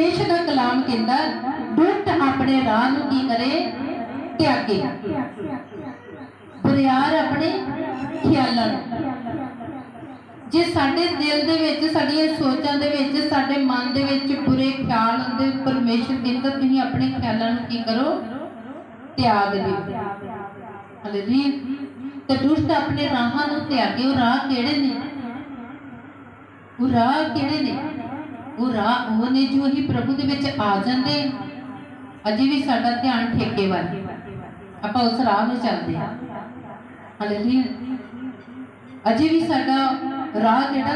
ਪਰਮੇਸ਼ਰ ਦਾ ਕਲਾਮ ਕਹਿੰਦਾ ਦੁੱਤ ਆਪਣੇ ਰਾਹ ਨੂੰ ਕੀ ਕਰੇ? ਤਿਆਗੇ ਬੁਰਿਆਰ ਆਪਣੇ ਖਿਆਲਾਂ ਜੇ ਸਾਡੇ ਦਿਲ ਦੇ ਵਿੱਚ, ਸਾਡੀਆਂ ਸੋਚਾਂ ਦੇ ਵਿੱਚ, ਸਾਡੇ ਮਨ ਦੇ ਵਿੱਚ ਬੁਰੇ ਖਿਆਲ ਹੁੰਦੇ, ਪਰਮੇਸ਼ਰ ਕਹਿੰਦਾ, ਤੁਸੀਂ ਆਪਣੇ ਖਿਆਲਾਂ ਨੂੰ ਕੀ ਕਰੋ? ਤਿਆਗ ਦਿਓ। ਹਾਲੇਲੂਇਆ ਤੇ ਦੁਸ਼ਟ ਆਪਣੇ ਰਾਹਾਂ ਨੂੰ ਤਿਆਗੇ। ਉਹ ਰਾਹ ਕਿਹੜੇ ਨੇ? ਉਹ ਰਾਹ ਕਿਹੜੇ ਨੇ? ਉਹ ਰਾਹ, ਉਹ ਨੇ ਜੋ ਹੀ ਪ੍ਰਭੂ ਦੇ ਵਿੱਚ ਆ ਜਾਂਦੇ ਅਜੇ ਵੀ ਸਾਡਾ ਧਿਆਨ ਠੇਕੇ ਵੱਲ। ਆਪਾਂ ਉਸ ਰਾਹ ਨੂੰ ਚੱਲਦੇ ਹਾਂ ਹਾਲੇਲੂਇਆ ਅਜੇ ਵੀ ਸਾਡਾ ਰਾਹ ਜਿਹੜਾ,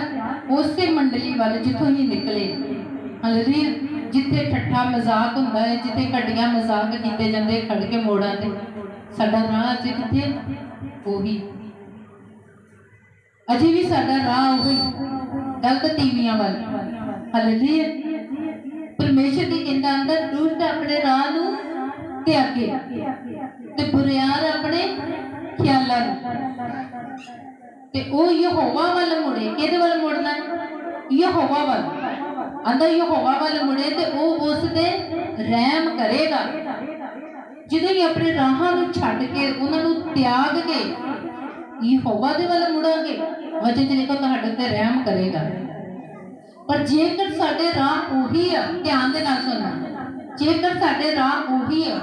ਉਸੇ ਮੰਡਲੀ ਵੱਲ ਜਿੱਥੋਂ ਹੀ ਨਿਕਲੇ। ਹਾਲੇਲੂਇਆ ਜਿੱਥੇ ਠੱਠਾ ਮਜ਼ਾਕ ਹੁੰਦਾ ਹੈ, ਜਿੱਥੇ ਘਟੀਆਂ ਮਜ਼ਾਕ ਕੀਤੇ ਜਾਂਦੇ ਖੜ ਕੇ ਮੋੜਾਂ ਤੇ। ਸਾਡਾ ਰਾਹ ਅਜੇ ਕਿੱਥੇ? ਉਹੀ। ਅਜੇ ਵੀ ਸਾਡਾ ਰਾਹ ਉਹੀ। ਗਲਤ ਤੀਵੀਆਂ ਵੱਲ। ਹਾਲੇਲੂਇਆ ਪਰਮੇਸ਼ਰ ਦੀ ਕਹਿੰਦਾ ਅੰਦਰ ਦੁਸ਼ਟ ਆਪਣੇ ਰਾਹ ਨੂੰ ਤਿਆਗੇ ਤੇ ਬੁਰਿਆਰ ਆਪਣੇ ਖਿਆਲਾਂ ਨੂੰ। ਤੇ ਉਹ ਯਹੋਵਾ ਵੱਲ ਮੁੜੇ। ਕਿਹਦੇ ਵੱਲ ਮੁੜਨਾ? ਯਹੋਵਾ ਵੱਲ। ਅੰਦਰ ਯਹੋਵਾ ਵੱਲ ਮੁੜੇ ਤੇ ਉਹ ਉਸ ਤੇ ਰਹਿਮ ਕਰੇਗਾ। ਜਦੋਂ ਹੀ ਆਪਣੇ ਰਾਹਾਂ ਨੂੰ ਛੱਡ ਕੇ, ਉਹਨਾਂ ਨੂੰ ਤਿਆਗ ਕੇ, ਯਹੋਵਾ ਦੇ ਵੱਲ ਮੁੜਾਂਗੇ। ਵਜਨ ਤੇ ਲਿਖੋ, ਤੁਹਾਡੇ ਤੇ ਰਹਿਮ ਕਰੇਗਾ। ਪਰ ਜੇਕਰ ਸਾਡੇ ਰਾਹ ਉਹੀ ਆ, ਧਿਆਨ ਦੇ ਨਾਲ ਸੁਣਨਾ ਜੇਕਰ ਸਾਡੇ ਰਾਹ ਉਹੀ ਆ,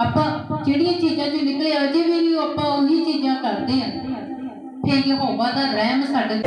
ਆਪਾਂ ਜਿਹੜੀਆਂ ਚੀਜ਼ਾਂ ਚੋਂ ਨਿਕਲੇ, ਅਜੇ ਵੀ ਨਹੀਂ, ਆਪਾਂ ਉਹੀ ਚੀਜ਼ਾਂ ਕਰਦੇ ਆ। ਫਿਰ ਯਹੋਵਾ ਦਾ ਰਹਿਮ ਸਾਡੇ